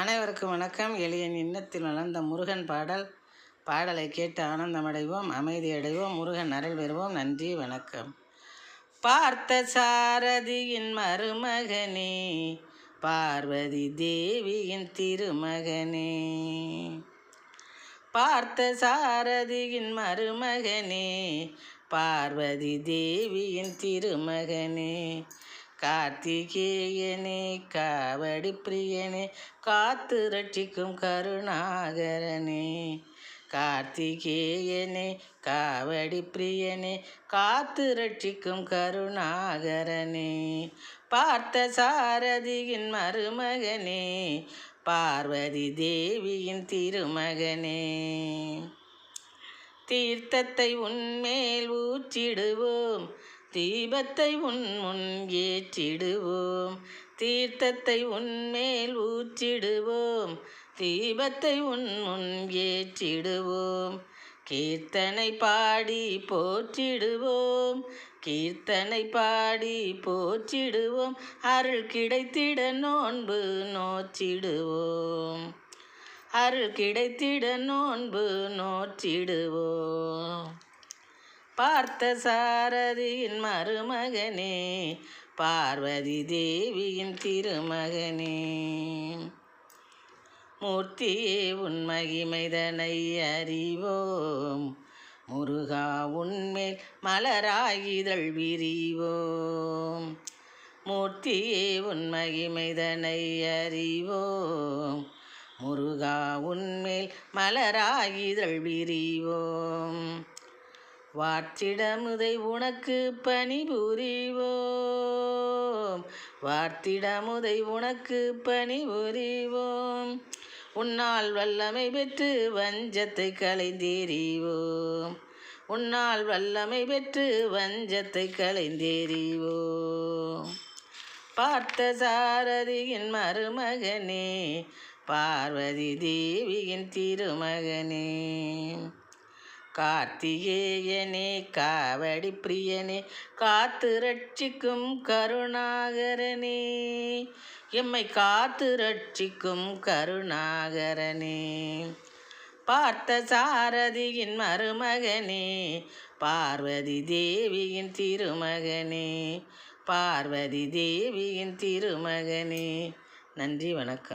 அனைவருக்கும் வணக்கம். எளியன் இன்னத்தில் வளர்ந்த முருகன் பாடல். பாடலை கேட்டு ஆனந்தமடைவோம் அமைதியடைவோம் முருகன் அருள் பெறுவோம். நன்றி வணக்கம். பார்த்த சாரதியின் மருமகனே பார்வதி தேவியின் திருமகனே. பார்த்த சாரதியின் மருமகனே பார்வதி தேவியின் திருமகனே. கார்த்திகேயனே காவடி பிரியனே காத்து ரட்சிக்கும் கருணாகரனே. கார்த்திகேயனே காவடி பிரியனே காத்து ரட்சிக்கும் கருணாகரனே. பார்த்த சாரதியின் மருமகனே பார்வதி தேவியின் திருமகனே. தீர்த்தத்தை உன்மேல் ஊற்றிடுவோம் தீபத்தை உன் முன் ஏற்றிடுவோம். தீர்த்தத்தை உன்மேல் ஊற்றிடுவோம். தீபத்தை உன் முன் ஏற்றிடுவோம். கீர்த்தனை பாடி போற்றிடுவோம். கீர்த்தனை பாடி போற்றிடுவோம். அருள் கிடைத்திட நோன்பு நோற்றிடுவோம். அருள் கிடைத்திட நோன்பு நோற்றிடுவோம். பார்த்த சாரதியின் மருமகனே பார்வதி தேவியின் திருமகனே. மூர்த்தியே உன் மகிமைதனை அறிவோம். முருகா உன்மேல் மலராகிதழ் விரிவோம். மூர்த்தியே உன் மகிமைதனை அறிவோம். முருகா உன்மேல் மலராகிதழ் விரிவோம். வார்த்திடமுதை உனக்கு பணி புரிவோம் வார்த்திடமுதை உனக்கு பணி புரிவோம் உன்னால் வல்லமை பெற்று வஞ்சத்தை கலைந்தேறிவோம் உன்னால் வல்லமை பெற்று வஞ்சத்தை கலைந்தேறிவோம் பார்த்த சாரதியின் மருமகனே பார்வதி தேவியின் திருமகனே. கார்த்திகேயனே காவடி பிரியனே காத்து ரட்சிக்கும் கருணாகரனே. எம்மை காத்து ரட்சிக்கும் கருணாகரனே. பார்த்த சாரதியின் மருமகனே பார்வதி தேவியின் திருமகனே பார்வதி தேவியின் திருமகனே. நன்றி வணக்கம்.